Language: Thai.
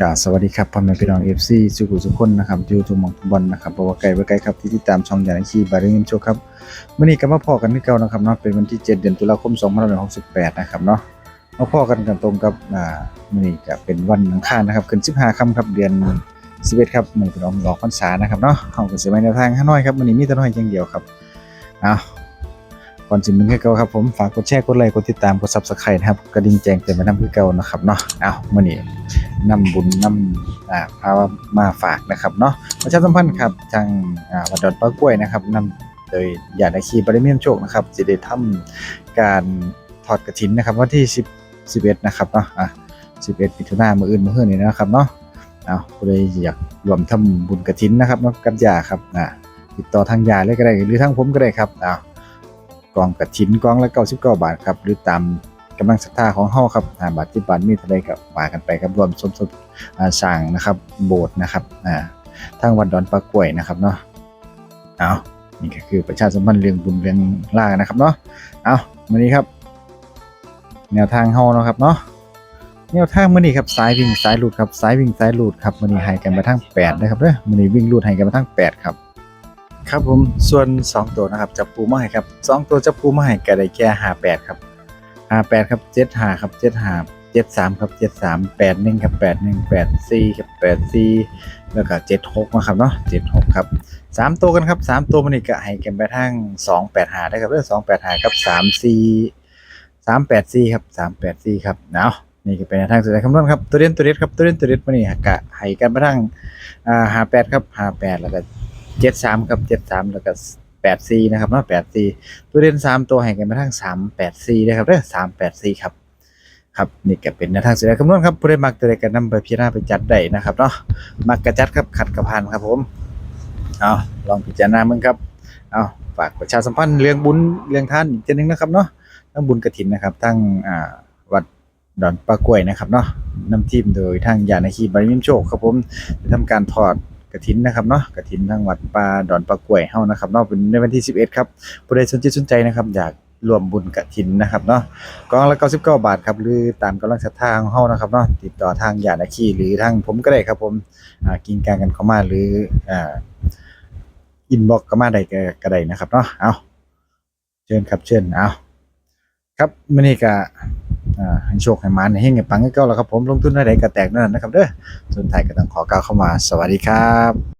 กาสวัสดีครับพ่อแม่พี่น้อง FC สุขุสุขคนนะครับยู่ทุกมองทุกบอลนะครับบ่ว่าไกลบ่ไกลครับที่ติดตามช่องยานาคีบาริเงินโชคครับมื้อนี้ก็มาพอกันคือเก่านะครับเนาะเป็นวันที่ 7 เดือนตุลาคม2568นะครับเนาะมาพอกันกันตรงกับอ่ามื้อนี้ก็เป็นวันอังคารนะครับขึ้น15ค่ำครับเดือน11ครับมื้อเป็นออกออกพรรษานะครับเนาะเฮาก็สิไปแนวทางห้าน้อยครับมื้อนี้มีแต่น้อยอย่างเดียวครับเอา ก่อนสิมึงคือเก่าครับผมฝากกดแชร์กดไลค์กดติดตามกด Subscribe นะครับกระดิ่งแจ้งเตือนมานํคือเก่านะครับเนาะเอามื้อนี้นำบุญนำอ่าพามาฝากนะครับเนาะประชาสัมพันธ์ครับทางอ่าวัดดอนปลากล้วยนะครับนำโดยญาติคีบริเมียมโชคนะครับจะได้ทำการทอดกระถินนะครับวันที่10 11นะครับเนาะอะ11มิถุนายนมื้ออื่นมื้อฮื้อนี้นะครับเนาะเอาผู้ใดอยากรวมทำบุญกระถินนะครับเนาะกับยาครับอ่าติดต่อทางยาเลยก็ได้หรือทางผมก็ได้ครับอ้า กองกระถินกองละ99 บาทครับหรือตามกำลังศรัทธาของเฮาครับอ่าบาทที่บาทมีเท่าใดก็ว่ากันไปครับรวมสมทบสร้างนะครับ โบสถ์นะครับอ่าทางวัดดอนปลากล้วยนะครับเนาะเอานี่ก็คือประชาสัมพันธ์เรื่องบุญเรื่องล่านะครับเนาะเอามื้อนี้ครับ แนวทางเฮาเนาะครับเนาะแนวทางมื้อนี้ครับสายวิ่งสายหลุดครับสายวิ่งสายหลุดครับมื้อนี้ให้กันมาทั้ง8นะครับเด้อมื้อนี้วิ่งหลุดให้กันมาทั้ง8ครับ ครับผมส่วน 2 ตัวนะครับจับปูมาให้ครับสองตัวจับปูมาให้ก็ได้แค่58ครับห้าแปดครับเจ็ดหาครับเจ็ดหาเจ็ดสามครับเจ็ดสามแปดหนึ่งครับแปดหนึ่งแปดสี่ครับแปดสี่แล้วก็เจ็ดหกนะครับเนาะเจ็ดหกครับสามตัวกันครับสามตัวมันนี่ก็ให้กันไปทางสองแปดหาได้ครับเรื่องสองแปดหาครับสามสี่สามแปดสี่ครับสามแปดสี่ครับเนาะนี่ก็เป็นแนวทางสุดท้ายคำนวณครับตัวเด่นตัวเด็ดครับตัวเด่นตัวเด็ดมันนี่กะให้กันไปทางอ่าห้าแปดครับห้าแปดแล้วก็ เจ็ดสามครับเจ็ดสามแล้วก็แปดสี่นะครับเนาะแปดสี่ตัวเด่นสามตัวให้กันมาทั้งสามแปดสี่นะครับเด้อสามแปดสี่ครับครับนี่ก็เป็นแนวทางเสียคำนวณครับผู้ใดมักตัวใดก็นำไปพิจารณาไปจัดได้นะครับเนาะมักกระจัดครับขัดกระพันครับผมเอาลองพิจารณามึงครับเอาฝากประชาสัมพันธ์เรื่องบุญเรื่องท่านอีกเจนึงนะครับเนาะทั้งบุญกระถินนะครับทั้งอ่าวัดดอนปลากล้วยนะครับเนาะนำทีมโดยทางยานาคีบริมิมโชคครับผมจะทำการถอด ถินนะครับเนาะกระถินทางวัดปลาดอนปลากล้วยเฮานะครับเนาะเป็นในวันที่ 11 ครับผู้ใดสนใจสนใจนะครับอยากรวมบุญกฐินนะครับเนาะกองละ99บาทครับหรือตามกำลังศรัทธาของเฮานะครับเนาะติดต่อทางญาติอาคีหรือทางผมก็ได้ครับผมอ่ากินกลารกันเข้ามาหรืออ่าอินบ็อกก็มาได้ก็ก็ได้นะครับเนาะเอาเชิญครับเชิญเอาครับมื้อนี้ก็ อ่าให้โชคให้มานให้เงินปังให้เก่าแล้วครับผมลงทุนอะไรก็แตกนั่นนะครับเด้อส่วนท้ายก็ต้องขอกล่าวเข้ามาสวัสดีครับ